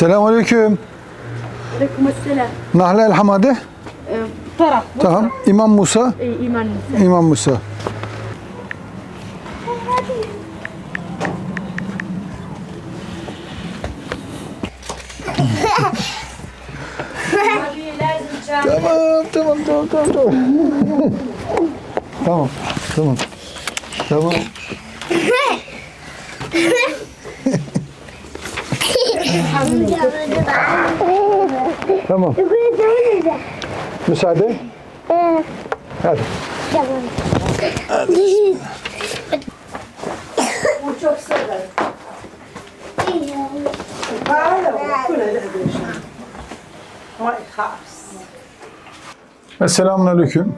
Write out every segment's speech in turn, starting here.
Selamun Aleyküm. Aleykümselam. Nahle El Hamade. Ee, taraf. Tamam. taraf. İmam Musa. Ee, iman Musa. İmam Musa. tamam, tamam, tamam, tamam, tamam. tamam, tamam. Tamam. Tamam. Müsaade. Hadi. Esselamun Aleyküm.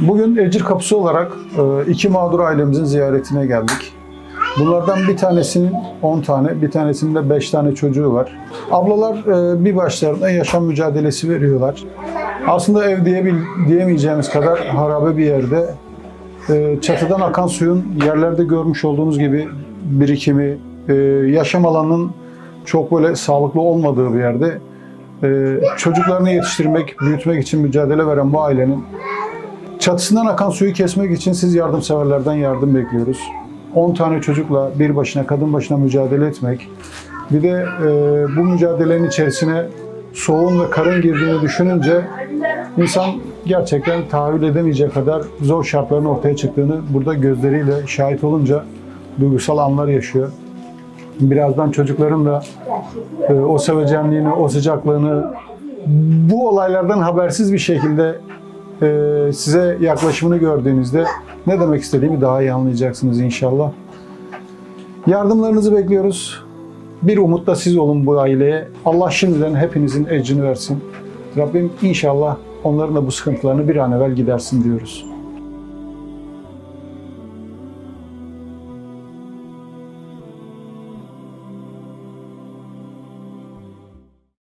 Bugün Ecir Kapısı olarak e, iki mağdur ailemizin ziyaretine geldik. Bunlardan bir tanesinin 10 tane, bir tanesinin de 5 tane çocuğu var. Ablalar e, bir başlarına yaşam mücadelesi veriyorlar. Aslında ev diyebil, diyemeyeceğimiz kadar harabe bir yerde e, çatıdan akan suyun yerlerde görmüş olduğunuz gibi birikimi, e, yaşam alanının çok böyle sağlıklı olmadığı bir yerde çocuklarını yetiştirmek, büyütmek için mücadele veren bu ailenin çatısından akan suyu kesmek için siz yardımseverlerden yardım bekliyoruz. 10 tane çocukla bir başına, kadın başına mücadele etmek, bir de e, bu mücadelenin içerisine soğuğun ve karın girdiğini düşününce insan gerçekten tahayyül edemeyecek kadar zor şartların ortaya çıktığını burada gözleriyle şahit olunca duygusal anlar yaşıyor. Birazdan çocukların da e, o sevecenliğini, o sıcaklığını bu olaylardan habersiz bir şekilde e, size yaklaşımını gördüğünüzde ne demek istediğimi daha iyi anlayacaksınız inşallah. Yardımlarınızı bekliyoruz. Bir umut da siz olun bu aileye. Allah şimdiden hepinizin ecrini versin. Rabbim inşallah onların da bu sıkıntılarını bir an evvel gidersin diyoruz.